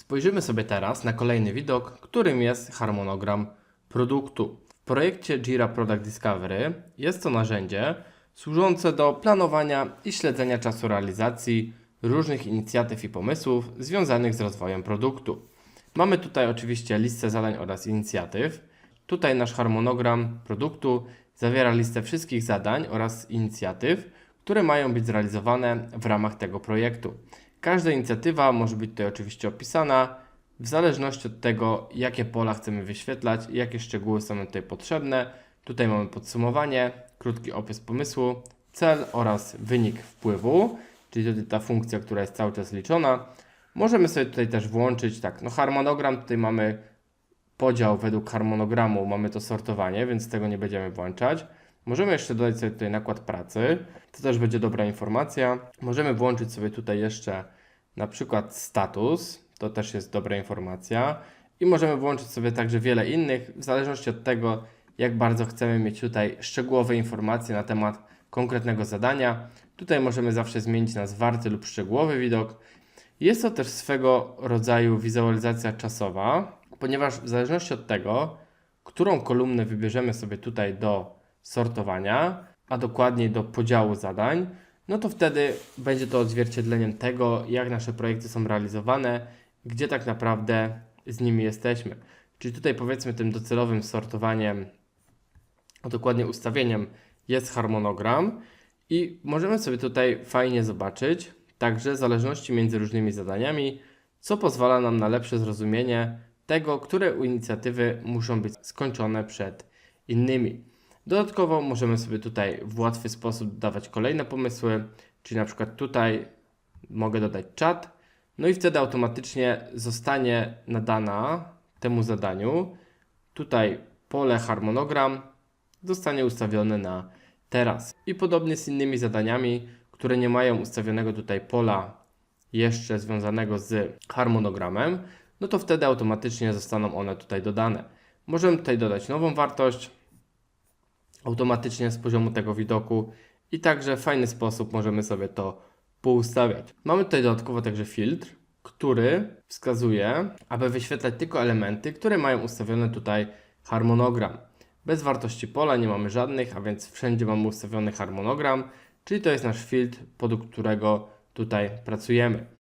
Spojrzymy sobie teraz na kolejny widok, którym jest harmonogram produktu. W projekcie Jira Product Discovery jest to narzędzie służące do planowania i śledzenia czasu realizacji różnych inicjatyw i pomysłów związanych z rozwojem produktu. Mamy tutaj oczywiście listę zadań oraz inicjatyw. Tutaj nasz harmonogram produktu zawiera listę wszystkich zadań oraz inicjatyw, które mają być zrealizowane w ramach tego projektu. Każda inicjatywa może być tutaj oczywiście opisana w zależności od tego, jakie pola chcemy wyświetlać i jakie szczegóły są tutaj potrzebne. Tutaj mamy podsumowanie, krótki opis pomysłu, cel oraz wynik wpływu, czyli tutaj ta funkcja, która jest cały czas liczona. Możemy sobie tutaj też włączyć, tak, no harmonogram, tutaj mamy podział według harmonogramu, mamy to sortowanie, więc tego nie będziemy włączać. Możemy jeszcze dodać sobie tutaj nakład pracy, to też będzie dobra informacja. Możemy włączyć sobie tutaj jeszcze na przykład status, to też jest dobra informacja. I możemy włączyć sobie także wiele innych, w zależności od tego, jak bardzo chcemy mieć tutaj szczegółowe informacje na temat konkretnego zadania. Tutaj możemy zawsze zmienić na zwarty lub szczegółowy widok. Jest to też swego rodzaju wizualizacja czasowa, ponieważ w zależności od tego, którą kolumnę wybierzemy sobie tutaj do sortowania, a dokładniej do podziału zadań, no to wtedy będzie to odzwierciedleniem tego, jak nasze projekty są realizowane, gdzie tak naprawdę z nimi jesteśmy. Czyli tutaj powiedzmy tym docelowym sortowaniem, a dokładnie ustawieniem jest harmonogram i możemy sobie tutaj fajnie zobaczyć także zależności między różnymi zadaniami, co pozwala nam na lepsze zrozumienie tego, które inicjatywy muszą być skończone przed innymi. Dodatkowo możemy sobie tutaj w łatwy sposób dodawać kolejne pomysły, czyli na przykład tutaj mogę dodać czat, no i wtedy automatycznie zostanie nadana temu zadaniu tutaj pole harmonogram zostanie ustawione na teraz. I podobnie z innymi zadaniami, które nie mają ustawionego tutaj pola jeszcze związanego z harmonogramem, no to wtedy automatycznie zostaną one tutaj dodane. Możemy tutaj dodać nową wartość automatycznie z poziomu tego widoku i także w fajny sposób możemy sobie to poustawiać. Mamy tutaj dodatkowo także filtr, który wskazuje, aby wyświetlać tylko elementy, które mają ustawiony tutaj harmonogram. Bez wartości pola nie mamy żadnych, a więc wszędzie mamy ustawiony harmonogram, czyli to jest nasz filtr, pod którego tutaj pracujemy.